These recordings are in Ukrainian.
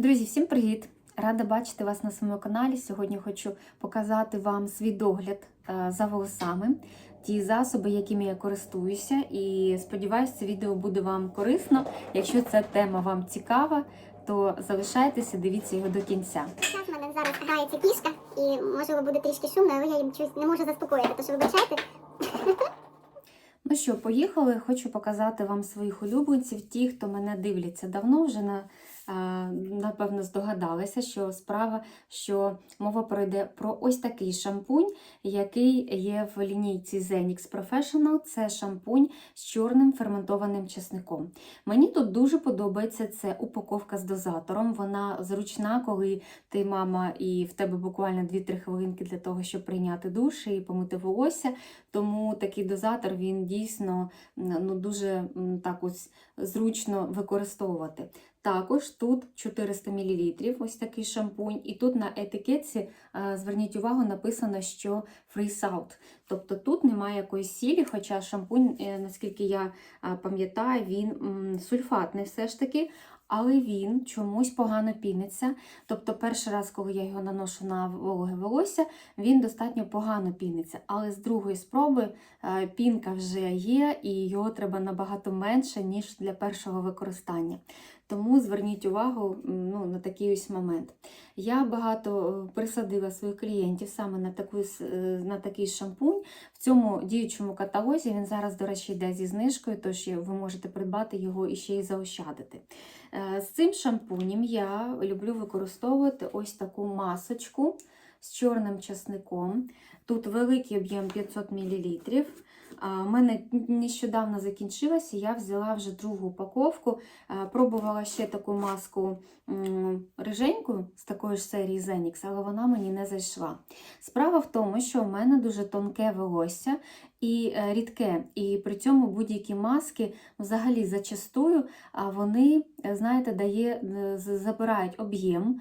Друзі, всім привіт! Рада бачити вас на своєму каналі. Сьогодні хочу показати вам свій догляд е, за волосами, ті засоби, якими я користуюся. І сподіваюся, це відео буде вам корисно. Якщо ця тема вам цікава, то залишайтеся, дивіться його до кінця. Зараз мене зараз грається кішка, і можливо буде трішки шумно, але я їм щось не можу заспокоїти, тож вибачайте. Ну що, поїхали. Хочу показати вам своїх улюбленців. Ті, хто мене дивляться давно, вже на, напевно здогадалися, що справа, що мова пройде про ось такий шампунь, який є в лінійці Zenix Professional. Це шампунь з чорним ферментованим чесником. Мені тут дуже подобається це упаковка з дозатором. Вона зручна, коли ти мама і в тебе буквально 2-3 хвилинки для того, щоб прийняти душ і помити волосся. Тому такий дозатор він дійсно ну, дуже так ось зручно використовувати. Також тут 400 мл, ось такий шампунь, і тут на етикетці, е, зверніть увагу, написано, що salt. Тобто тут немає якоїсь сілі, хоча шампунь, е, наскільки я е, пам'ятаю, він сульфатний все ж таки, але він чомусь погано піниться. Тобто, перший раз, коли я його наношу на вологе волосся, він достатньо погано піниться. Але з другої спроби е, пінка вже є, і його треба набагато менше, ніж для першого використання. Тому зверніть увагу ну, на такий ось момент. Я багато е, присадила своїх клієнтів саме на, таку, е, на такий шампунь. В цьому діючому каталозі він зараз, до речі, йде зі знижкою, тож ви можете придбати його і ще й заощадити. Е, З цим шампунем я люблю використовувати ось таку масочку з чорним часником. Тут великий об'єм 500 мл. У мене нещодавно закінчилася, я взяла вже другу упаковку. Пробувала ще таку маску риженьку з такої ж серії Zenix, але вона мені не зайшла. Справа в тому, що у мене дуже тонке волосся і е, рідке, і при цьому будь-які маски взагалі зачастую а вони, е, знаєте, дає, е, забирають об'єм,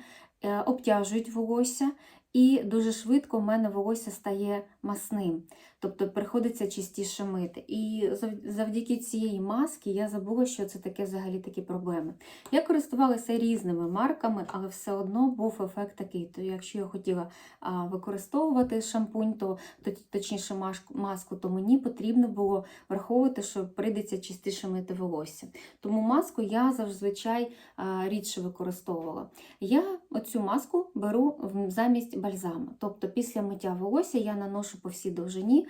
обтяжують волосся, і дуже швидко в мене волосся стає масним. Тобто приходиться частіше мити. І завдяки цієї маски я забула, що це таке взагалі такі проблеми. Я користувалася різними марками, але все одно був ефект такий. То якщо я хотіла використовувати шампунь, то, то точніше маску, то мені потрібно було враховувати, що прийдеться частіше мити волосся. Тому маску я зазвичай рідше використовувала. Я оцю маску беру в- замість бальзаму. Тобто після миття волосся я наношу по всій довжині,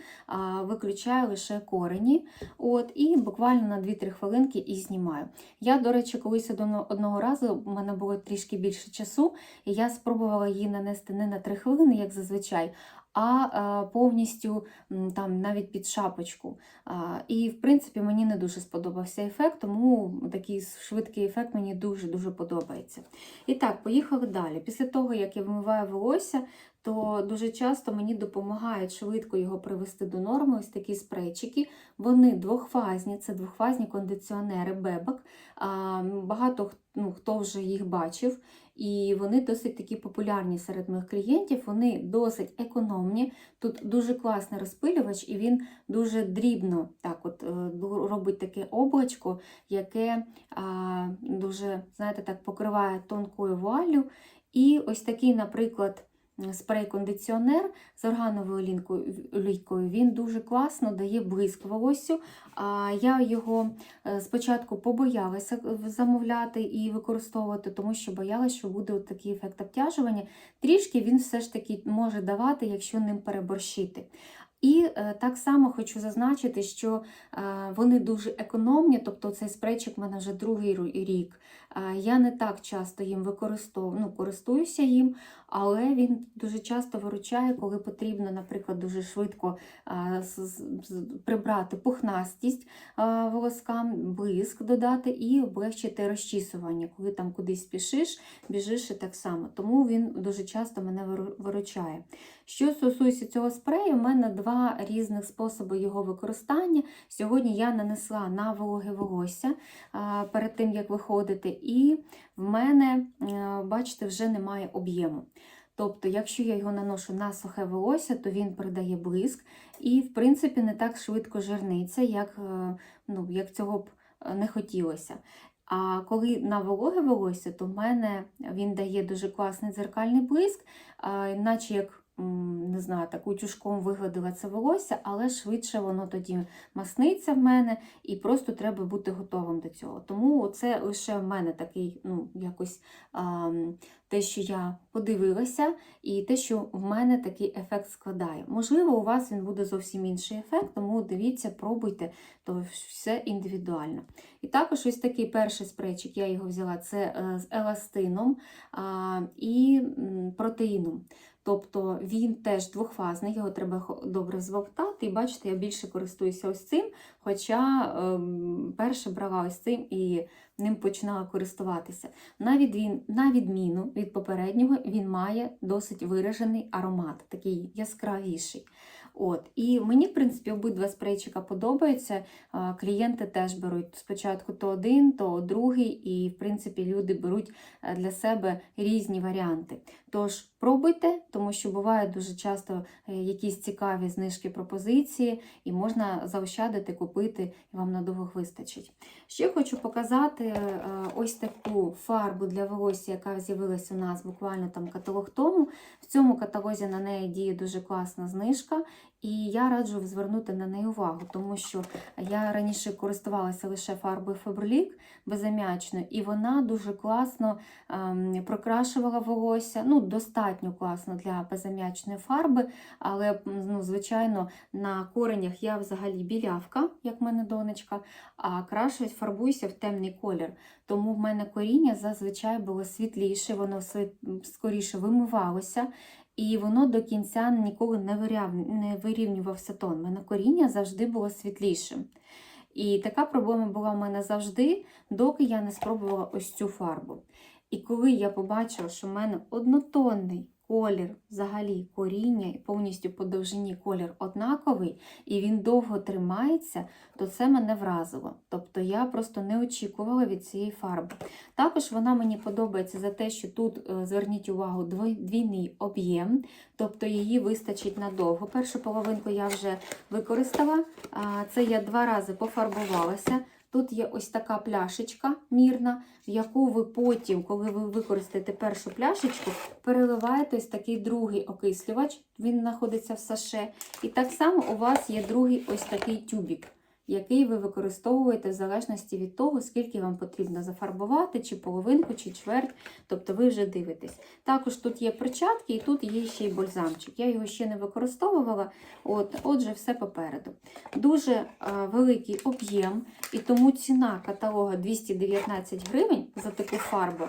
виключаю лише корені, от, і буквально на 2-3 хвилинки і знімаю. Я, до речі, колись одно- одного разу в мене було трішки більше часу, і я спробувала її нанести не на 3 хвилини, як зазвичай, а а, повністю там навіть під шапочку. І, в принципі, мені не дуже сподобався ефект, тому такий швидкий ефект мені дуже-дуже подобається. І так, поїхали далі. Після того, як я вимиваю волосся, то дуже часто мені допомагають швидко його привести до норми. Ось такі спрейчики. Вони двохфазні, це двохфазні кондиціонери Бебак. А, Багато ну, хто вже їх бачив, і вони досить такі популярні серед моїх клієнтів. Вони досить економні. Тут дуже класний розпилювач, і він дуже дрібно так от е, робить таке облачко, яке а, дуже, знаєте, так покриває тонкою вуаллю. І ось такий, наприклад, спрей-кондиціонер з органовою олійкою, він дуже класно дає блиск волоссю. А я його е, спочатку побоялася е, замовляти і використовувати, тому що боялася, що буде такий ефект обтяжування. Трішки він все ж таки може давати, якщо ним переборщити. І е, так само хочу зазначити, що вони дуже економні, тобто цей спрейчик в мене вже другий рік. Я не так часто їм використовую, ну, користуюся їм, але він дуже часто виручає, коли потрібно, наприклад, дуже швидко прибрати пухнастість волоскам, блиск додати і облегчити розчісування, коли там кудись спішиш, біжиш і так само. Тому він дуже часто мене виручає. Що стосується цього спрею, в мене два різних способи його використання. Сьогодні я нанесла на вологе волосся перед тим, як виходити, і в мене, е, бачите, вже немає об'єму. Тобто, якщо я його наношу на сухе волосся, то він передає блиск і, в принципі, не так швидко жирниться, як, е, ну, як цього б е, не хотілося. А коли на вологе волосся, то в мене він дає дуже класний дзеркальний блиск, наче як не знаю, так утюжком вигладила це волосся, але швидше воно тоді масниться в мене, і просто треба бути готовим до цього. Тому це лише в мене такий, ну, якось а, те, що я подивилася, і те, що в мене такий ефект складає. Можливо, у вас він буде зовсім інший ефект, тому дивіться, пробуйте, то все індивідуально. І також ось такий перший спрейчик, я його взяла, це е, з еластином а, і протеїном. Тобто він теж двохфазний, його треба добре звовтати. І бачите, я більше користуюся ось цим, хоча ем, перше брала ось цим і ним починала користуватися. На, відвін, на відміну від попереднього, він має досить виражений аромат, такий яскравіший. От. І мені, в принципі, обидва спрейчика подобаються. Клієнти теж беруть спочатку то один, то другий, і, в принципі, люди беруть е, для себе різні варіанти. Тож пробуйте, тому що бувають дуже часто е, якісь цікаві знижки пропозиції, і можна заощадити, купити, і вам надовго вистачить. Ще хочу показати е, ось таку фарбу для волосся, яка з'явилася у нас буквально там каталог тому. В цьому каталозі на неї діє дуже класна знижка, і я раджу звернути на неї увагу, тому що я раніше користувалася лише фарбою Faberlic безам'ячною, і вона дуже класно ем, прокрашувала волосся. Ну, достатньо класно для безам'ячної фарби, але, ну, звичайно, на коренях я взагалі білявка, як в мене донечка, а краще фарбуюся в темний колір. Тому в мене коріння зазвичай було світліше, воно скоріше вимивалося. І воно до кінця ніколи не, вирівнювався тон. У мене коріння завжди було світлішим. І така проблема була в мене завжди, доки я не спробувала ось цю фарбу. І коли я побачила, що в мене однотонний колір, взагалі коріння і повністю по довжині колір однаковий, і він довго тримається, то це мене вразило. Тобто я просто не очікувала від цієї фарби. Також вона мені подобається за те, що тут, е, зверніть увагу, двійний об'єм, тобто її вистачить надовго. Першу половинку я вже використала, це я два рази пофарбувалася. Тут є ось така пляшечка мірна, в яку ви потім, коли ви використаєте першу пляшечку, переливаєте ось такий другий окислювач, він знаходиться в саше. І так само у вас є другий ось такий тюбік, який ви використовуєте в залежності від того, скільки вам потрібно зафарбувати, чи половинку, чи чверть. Тобто ви вже дивитесь. Також тут є перчатки і тут є ще й бальзамчик. Я його ще не використовувала, от, отже, все попереду. Дуже е, великий об'єм, і тому ціна каталога 219 гривень за таку фарбу.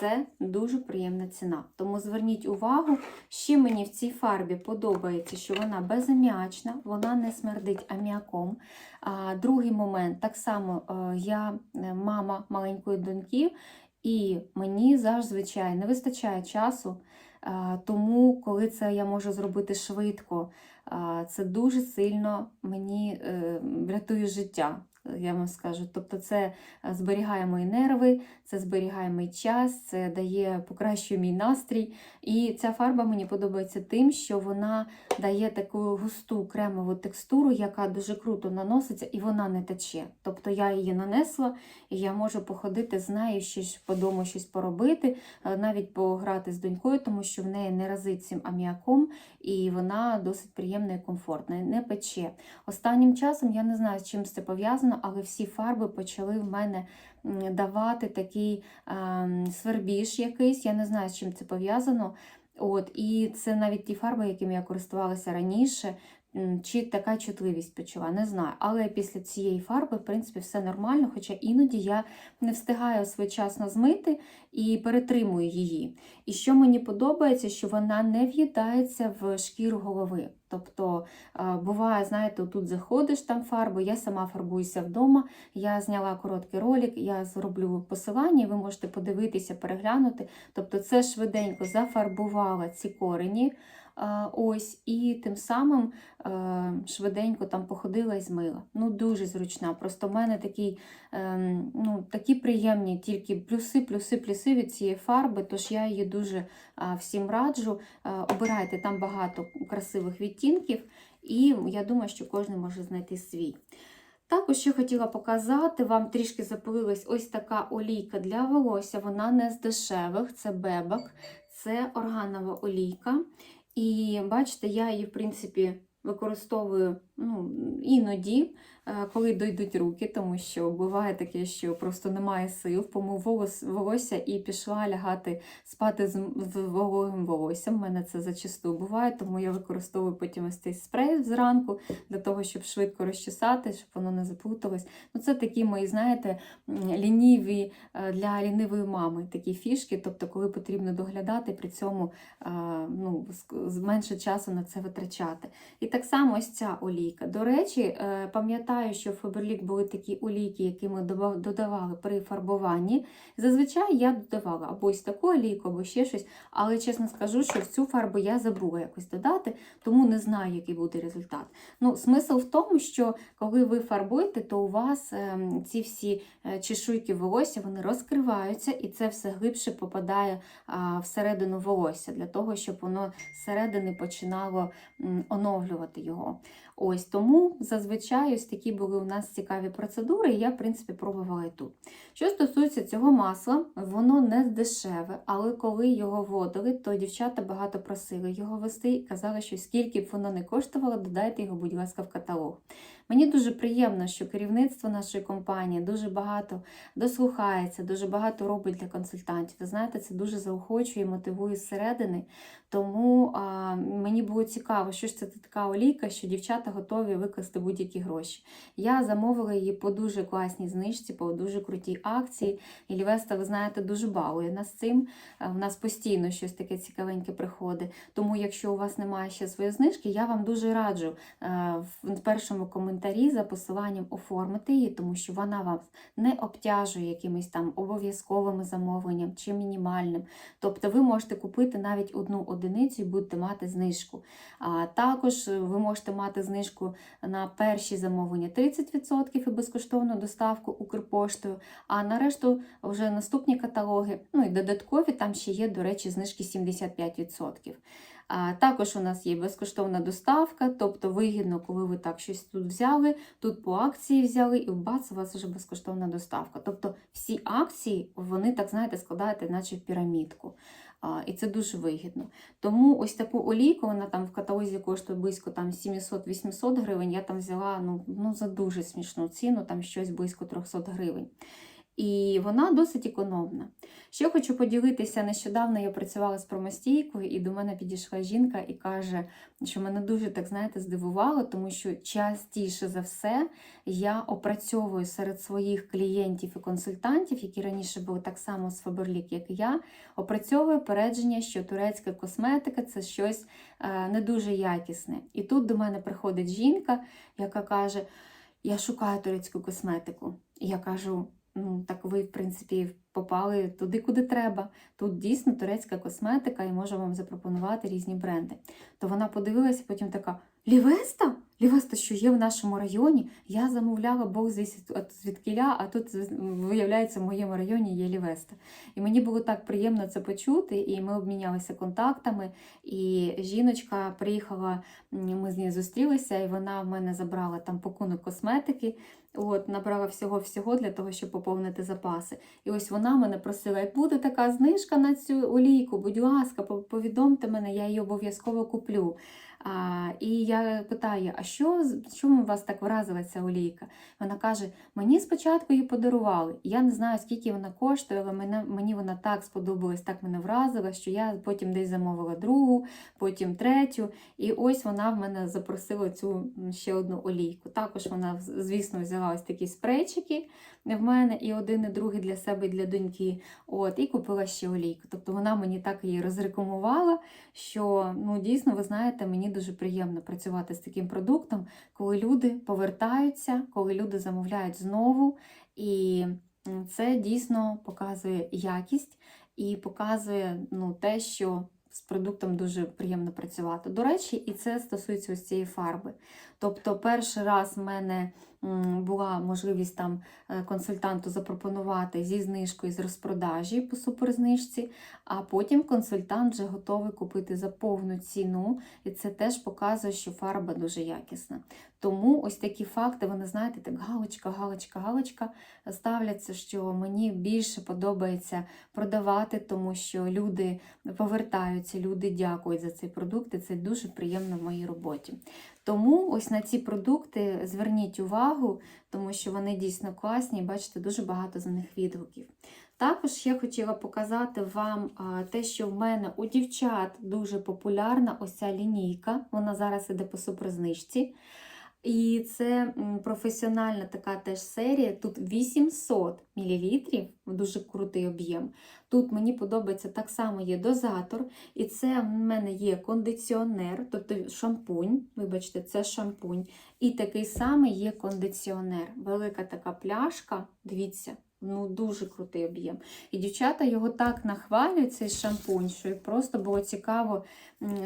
Це дуже приємна ціна. Тому зверніть увагу, ще мені в цій фарбі подобається, що вона безаміачна, вона не смердить аміаком. А, другий момент, так само е, я е, мама маленької доньки, і мені зазвичай не вистачає часу. Тому, коли це я можу зробити швидко, це дуже сильно мені е, рятує життя. Я вам скажу. Тобто, це е, зберігає мої нерви, це зберігає мій час, це дає, покращує мій настрій. І ця фарба мені подобається тим, що вона дає таку густу кремову текстуру, яка дуже круто наноситься, і вона не тече. Тобто я її нанесла, і я можу походити з нею щось по дому щось поробити, е, навіть пограти з донькою, тому що в неї не разить цим аміаком, і вона досить приємна і комфортна, не пече. Останнім часом я не знаю, з чим це пов'язано, але всі фарби почали в мене давати такий ем, свербіж якийсь. Я не знаю, з чим це пов'язано. От, і це навіть ті фарби, якими я користувалася раніше, чи така чутливість почала, не знаю. Але після цієї фарби, в принципі, все нормально, хоча іноді я не встигаю своєчасно змити і перетримую її. І що мені подобається, що вона не в'їдається в шкіру голови. Тобто буває, знаєте, тут заходиш там фарбу, я сама фарбуюся вдома. Я зняла короткий ролик, я зроблю посилання, ви можете подивитися, переглянути. Тобто, це швиденько зафарбувала ці корені. Ось, і тим самим е, швиденько там походила і змила. Ну, дуже зручна. Просто в мене такий, ем, ну, такі приємні тільки плюси, плюси, плюси від цієї фарби, тож я її дуже всім раджу. Е, Обирайте там багато красивих відтінків, і я думаю, що кожен може знайти свій. Також ще хотіла показати, вам трішки запилилась ось така олійка для волосся. Вона не з дешевих, це бебак, це органова олійка. І бачите, я її, в принципі, використовую ну, іноді, е, коли дойдуть руки, тому що буває таке, що просто немає сил, помив волос, волосся і пішла лягати спати з, вологим волоссям. У мене це зачасту буває, тому я використовую потім ось цей спрей зранку для того, щоб швидко розчесати, щоб воно не заплуталось. Ну, це такі мої, знаєте, лініві е, для лінивої мами такі фішки, тобто, коли потрібно доглядати, при цьому е, ну, менше часу на це витрачати. І так само ось ця олійка. До речі, е, пам'ятаю, що в Фаберлік були такі олійки, які ми додавали при фарбуванні. Зазвичай я додавала або ось таку олійку, або ще щось, але чесно скажу, що в цю фарбу я забула якось додати, тому не знаю, який буде результат. Ну, смисл в тому, що коли ви фарбуєте, то у вас ем, ці всі е, чешуйки волосся вони розкриваються, і це все глибше попадає всередину волосся, для того, щоб воно зсередини починало оновлювати його. Ось тому зазвичай ось такі були у нас цікаві процедури, і я, в принципі, пробувала і тут. Що стосується цього масла, воно не дешеве, але коли його вводили, то дівчата багато просили його вести і казали, що скільки б воно не коштувало, додайте його, будь ласка, в каталог. Мені дуже приємно, що керівництво нашої компанії дуже багато дослухається, дуже багато робить для консультантів. Ви знаєте, це дуже заохочує, мотивує зсередини. Тому а, мені було цікаво, що ж це така олійка, що дівчата готові викласти будь-які гроші. Я замовила її по дуже класній знижці, по дуже крутій акції. І Лівеста, ви знаєте, дуже балує нас цим. Е, В нас постійно щось таке цікавеньке приходить. Тому, якщо у вас немає ще своєї знижки, я вам дуже раджу е, в першому коментарі за посиланням оформити її, тому що вона вас не обтяжує якимось там обов'язковим замовленням чи мінімальним. Тобто ви можете купити навіть одну одиницю і будете мати знижку. А також е, ви можете мати знижку на перші замовлення 30% і безкоштовну доставку Укрпоштою, а на решту вже наступні каталоги, ну і додаткові, там ще є, до речі, знижки 75%. Також у нас є безкоштовна доставка, тобто вигідно, коли ви так щось тут взяли, тут по акції взяли, і бац, у вас вже безкоштовна доставка. Тобто всі акції, вони, так знаєте, складаєте, наче в пірамідку. І це дуже вигідно. Тому ось таку олійку, вона там в каталозі коштує близько там 700-800 гривень. Я там взяла ну, ну, за дуже смішну ціну, там щось близько 300 гривень. І вона досить економна. Ще хочу поділитися, нещодавно я працювала з промостійкою, і до мене підійшла жінка і каже, що мене дуже так знаєте здивувало, тому що частіше за все я опрацьовую серед своїх клієнтів і консультантів, які раніше були так само з Фаберлік, як і я, опрацьовую передження, що турецька косметика це щось е, не дуже якісне. І тут до мене приходить жінка, яка каже: Я шукаю турецьку косметику. І я кажу. Ну, так ви, в принципі, попали туди, куди треба. Тут дійсно турецька косметика і можу вам запропонувати різні бренди. То вона подивилася, потім така: Лівеста? Лівеста, що є в нашому районі? Я замовляла Бог звідкіля, а тут виявляється в моєму районі є Лівеста. І мені було так приємно це почути, і ми обмінялися контактами. І жіночка приїхала, ми з нею зустрілися, і вона в мене забрала там пакунок косметики. От, набрала всього-всього для того, щоб поповнити запаси. І ось вона мене просила, як буде така знижка на цю олійку, будь ласка, повідомте мене, я її обов'язково куплю. А, і я питаю, а що, чому вас так вразила ця олійка? Вона каже: мені спочатку її подарували. Я не знаю, скільки вона коштує, але мене, мені вона так сподобалась, так мене вразила, що я потім десь замовила другу, потім третю. І ось вона в мене запросила цю ще одну олійку. Також вона, звісно, взяла ось такі спрейчики в мене, і один, і другий для себе, і для доньки. От, і купила ще олійку. Тобто вона мені так її розрекомувала, що ну, дійсно, ви знаєте, мені дуже приємно працювати з таким продуктом, коли люди повертаються, коли люди замовляють знову. І це дійсно показує якість і показує ну, те, що з продуктом дуже приємно працювати. До речі, і це стосується ось цієї фарби. Тобто, перший раз в мене була можливість там е, консультанту запропонувати зі знижкою з розпродажі по суперзнижці, а потім консультант вже готовий купити за повну ціну, і це теж показує, що фарба дуже якісна. Тому ось такі факти, вони знаєте, так галочка, галочка, галочка ставляться, що мені більше подобається продавати, тому що люди повертаються, люди дякують за цей продукт, і це дуже приємно в моїй роботі. Тому ось на ці продукти зверніть увагу, тому що вони дійсно класні, і бачите, дуже багато за них відгуків. Також я хотіла показати вам те, що в мене у дівчат дуже популярна ось ця лінійка. Вона зараз іде по суперзнижці. І це професіональна така теж серія. Тут 800 мл, дуже крутий об'єм. Тут мені подобається так само є дозатор, і це в мене є кондиціонер, тобто шампунь. Вибачте, це шампунь. І такий самий є кондиціонер. Велика така пляшка, дивіться. Ну, дуже крутий об'єм. І дівчата його так нахвалюють, цей шампунь, що просто було цікаво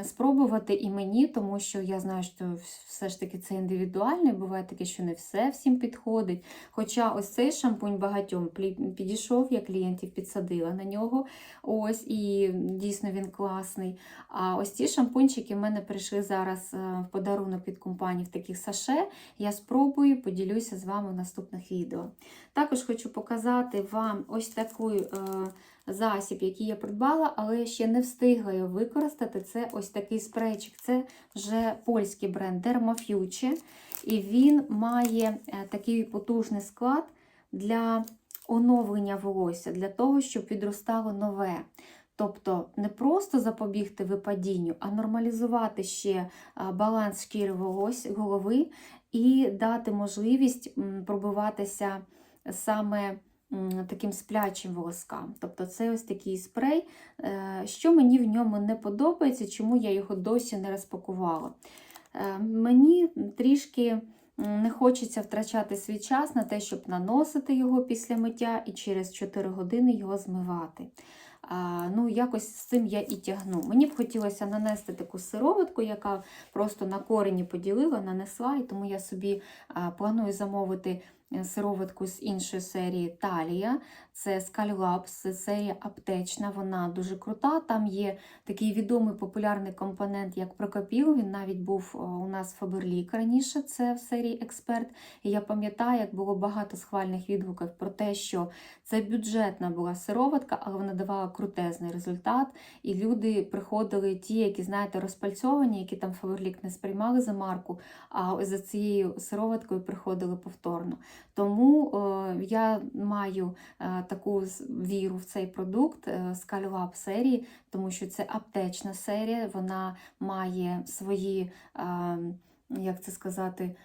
спробувати і мені, тому що я знаю, що все ж таки це індивідуальне, буває таке, що не все всім підходить. Хоча ось цей шампунь багатьом підійшов, я клієнтів підсадила на нього. Ось, і дійсно він класний. А ось ці шампунчики в мене прийшли зараз е, в подарунок від компанії в таких саше. Я спробую, поділюся з вами в наступних відео. Також хочу показати вам ось такий е, засіб, який я придбала, але ще не встигла його використати. Це ось такий спрейчик. Це вже польський бренд Dermafuge. І він має е, такий потужний склад для оновлення волосся, для того, щоб відростало нове. Тобто не просто запобігти випадінню, а нормалізувати ще е, баланс шкіри волосся, голови і дати можливість пробиватися саме таким сплячим волоскам. Тобто це ось такий спрей. Е, Що мені в ньому не подобається, чому я його досі не розпакувала. Е, Мені трішки не хочеться втрачати свій час на те, щоб наносити його після миття і через 4 години його змивати. Ну, якось з цим я і тягну. Мені б хотілося нанести таку сироватку, яка просто на корені поділила, нанесла, і тому я собі планую замовити сироватку з іншої серії Талія. Це Scalabs, це серія аптечна, вона дуже крута. Там є такий відомий популярний компонент, як Прокопіл. Він навіть був у нас в Фаберлік раніше, це в серії Експерт. І я пам'ятаю, як було багато схвальних відгуків про те, що це бюджетна була сироватка, але вона давала крутезний результат. І люди приходили, ті, які, знаєте, розпальцьовані, які там Фаберлік не сприймали за марку, а за цією сироваткою приходили повторно. Тому е, я маю е, таку віру в цей продукт е, Scalab серії, тому що це аптечна серія, вона має свої, е, як це сказати,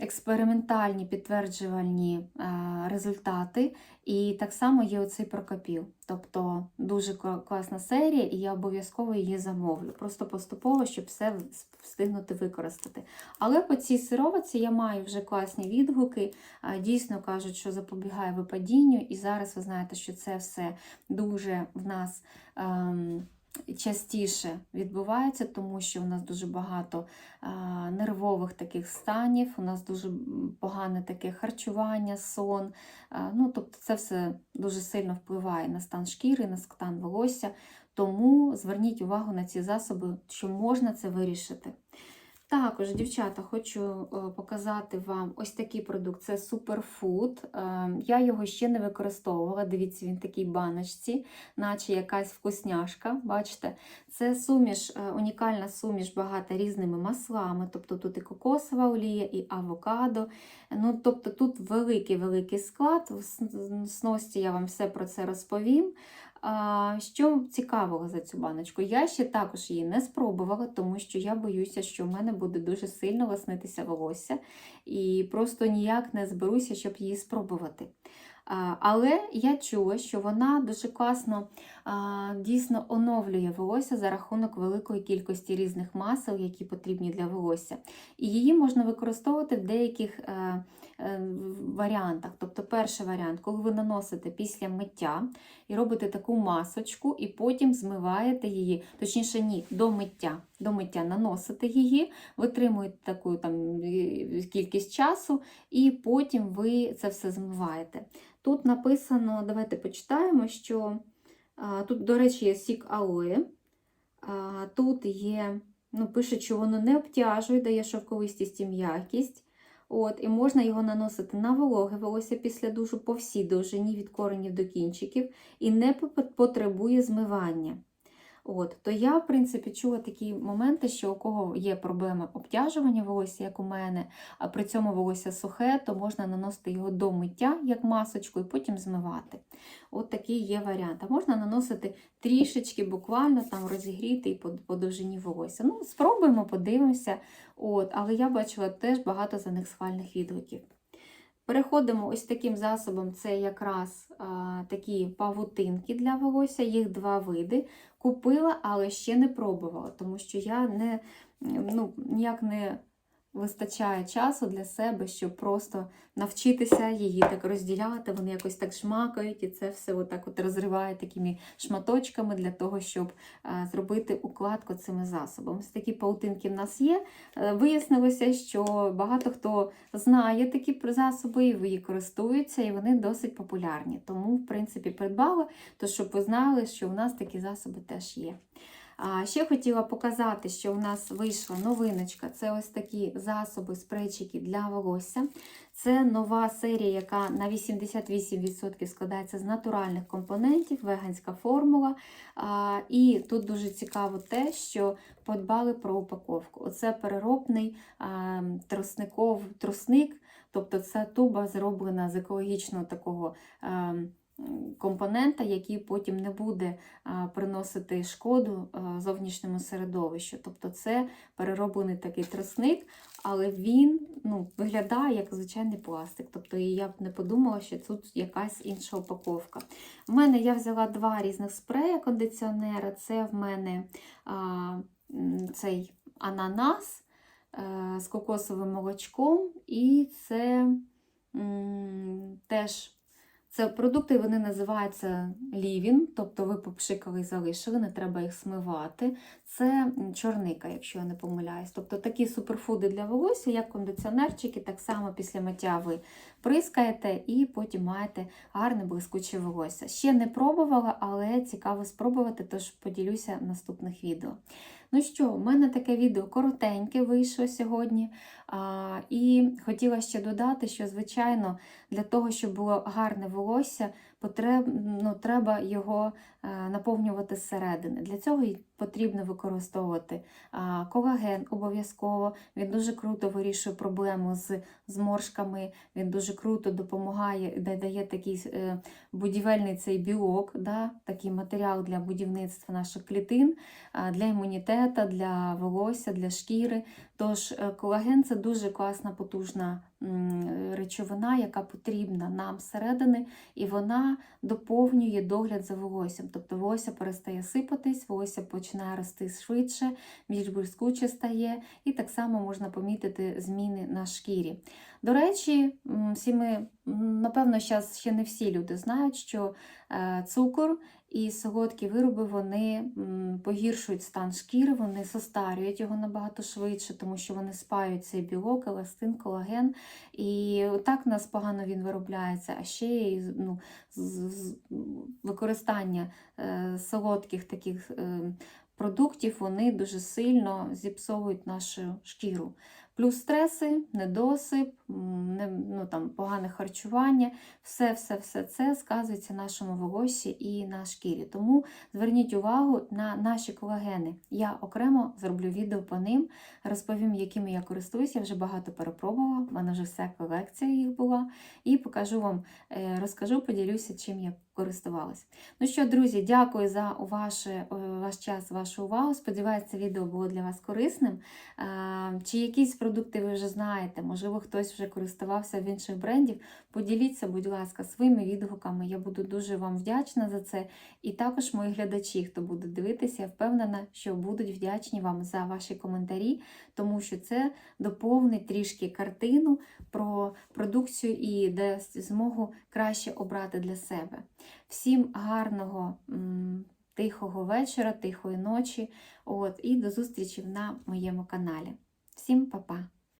експериментальні підтверджувальні е, результати. І так само є оцей прокопіл. Тобто дуже класна серія, і я обов'язково її замовлю. Просто поступово, щоб все встигнути використати. Але по цій сироватці я маю вже класні відгуки. Дійсно кажуть, що запобігає випадінню, і зараз ви знаєте, що це все дуже в нас. Ем, Частіше відбувається, тому що у нас дуже багато нервових таких станів, у нас дуже погане таке харчування, сон. Ну, тобто це все дуже сильно впливає на стан шкіри, на стан волосся. Тому зверніть увагу на ці засоби, що можна це вирішити. Також, дівчата, хочу е, показати вам ось такий продукт це суперфуд. Е, Я його ще не використовувала. Дивіться, він такий баночці, наче якась вкусняшка. Бачите, це суміш, е, унікальна суміш багата різними маслами. Тобто тут і кокосова олія, і авокадо. Ну, тобто тут великий-великий склад. В сності я вам все про це розповім. Що цікавого за цю баночку? Я ще також її не спробувала, тому що я боюся, що в мене буде дуже сильно лоснитися волосся, і просто ніяк не зберуся, щоб її спробувати. Але я чула, що вона дуже класно дійсно оновлює волосся за рахунок великої кількості різних масел, які потрібні для волосся. І її можна використовувати в деяких е, варіантах. Тобто, перший варіант, коли ви наносите після миття і робите таку масочку, і потім змиваєте її, точніше, ні, до миття. До миття наносите її, витримуєте таку там е, кількість часу, і потім ви це все змиваєте. Тут написано, давайте почитаємо, що тут, до речі, є сік алоє. Тут є, ну, пише, що воно не обтяжує, дає шовковистість і м'якість. От, і можна його наносити на вологе волосся після душу по всій довжині від коренів до кінчиків і не потребує змивання. От, то я, в принципі, чула такі моменти, що у кого є проблема обтяжування волосся, як у мене, а при цьому волосся сухе, то можна наносити його до миття, як масочку, і потім змивати. От такий є варіант. А можна наносити трішечки, буквально там розігріти і по, по довжині волосся. Ну, спробуємо, подивимося. От, але я бачила теж багато за них схвальних відгуків. Переходимо ось таким засобом, це якраз а, такі павутинки для волосся, їх два види. Купила, але ще не пробувала, тому що я не, ну, ніяк не вистачає часу для себе, щоб просто навчитися її так розділяти. Вони якось так шмакають, і це все отак от розриває такими шматочками для того, щоб зробити укладку цими засобами. Ось такі паутинки в нас є. Е, Вияснилося, що багато хто знає такі засоби, і її користуються, і вони досить популярні. Тому, в принципі, придбала, то щоб ви знали, що у нас такі засоби теж є. Ще хотіла показати, що у нас вийшла новиночка. Це ось такі засоби, спрейчики для волосся. Це нова серія, яка на 88% складається з натуральних компонентів, веганська формула. І тут дуже цікаво те, що подбали про упаковку. Оце переробний тросников, тросник, тобто це туба зроблена з екологічного такого. А, Компонента, який потім не буде а, приносити шкоду а, зовнішньому середовищу. Тобто це перероблений такий тросник, але він ну, виглядає як звичайний пластик. Тобто я б не подумала, що тут якась інша упаковка. У мене я взяла два різних спрея кондиціонера. Це в мене а, цей ананас е, з кокосовим молочком, і це м, теж. Це продукти вони називаються лівін, тобто ви попшикали і залишили, не треба їх смивати. Це чорника, якщо я не помиляюсь. Тобто такі суперфуди для волосся, як кондиціонерчики, так само після миття ви прискаєте і потім маєте гарне блискуче волосся. Ще не пробувала, але цікаво спробувати, тож поділюся в наступних відео. Ну що, у мене таке відео коротеньке вийшло сьогодні. А, і хотіла ще додати, що, звичайно, для того, щоб було гарне волосся, потреб, ну, треба його е, наповнювати зсередини. Для цього потрібно використовувати колаген обов'язково. Він дуже круто вирішує проблему з зморшками, він дуже круто допомагає дає такий е, будівельний цей білок, да, такий матеріал для будівництва наших клітин, для імунітету, для волосся, для шкіри. Тож е, колаген це дуже класна, потужна речовина, яка потрібна нам зсередини, і вона доповнює догляд за волоссям. Тобто волосся перестає сипатись, волосся починає рости швидше, більш блискуче стає, і так само можна помітити зміни на шкірі. До речі, всі ми, напевно, зараз ще не всі люди знають, що е, цукор і солодкі вироби вони погіршують стан шкіри, вони состарюють його набагато швидше, тому що вони спають цей білок, еластин, колаген. І так нас погано він виробляється, а ще й ну, використання е, солодких таких е, продуктів вони дуже сильно зіпсовують нашу шкіру. Плюс стреси, недосип, не, ну, там, погане харчування, все, все, все це сказується нашому волоссі і на шкірі. Тому зверніть увагу на наші колагени. Я окремо зроблю відео по ним, розповім, якими я користуюся. Я вже багато перепробувала, в мене вже вся колекція їх була. І покажу вам, е, розкажу, поділюся, чим я користувалися. Ну що, друзі, дякую за ваше, е, ваш час, вашу увагу. Сподіваюся, це відео було для вас корисним. Е, Чи якісь продукти ви вже знаєте, можливо, хтось вже користувався в інших брендів. Поділіться, будь ласка, своїми відгуками. Я буду дуже вам вдячна за це. І також мої глядачі, хто буде дивитися, я впевнена, що будуть вдячні вам за ваші коментарі, тому що це доповнить трішки картину про продукцію і дасть змогу краще обрати для себе. Всім гарного, тихого вечора, тихої ночі. От, і до зустрічі на моєму каналі. Всім па-па!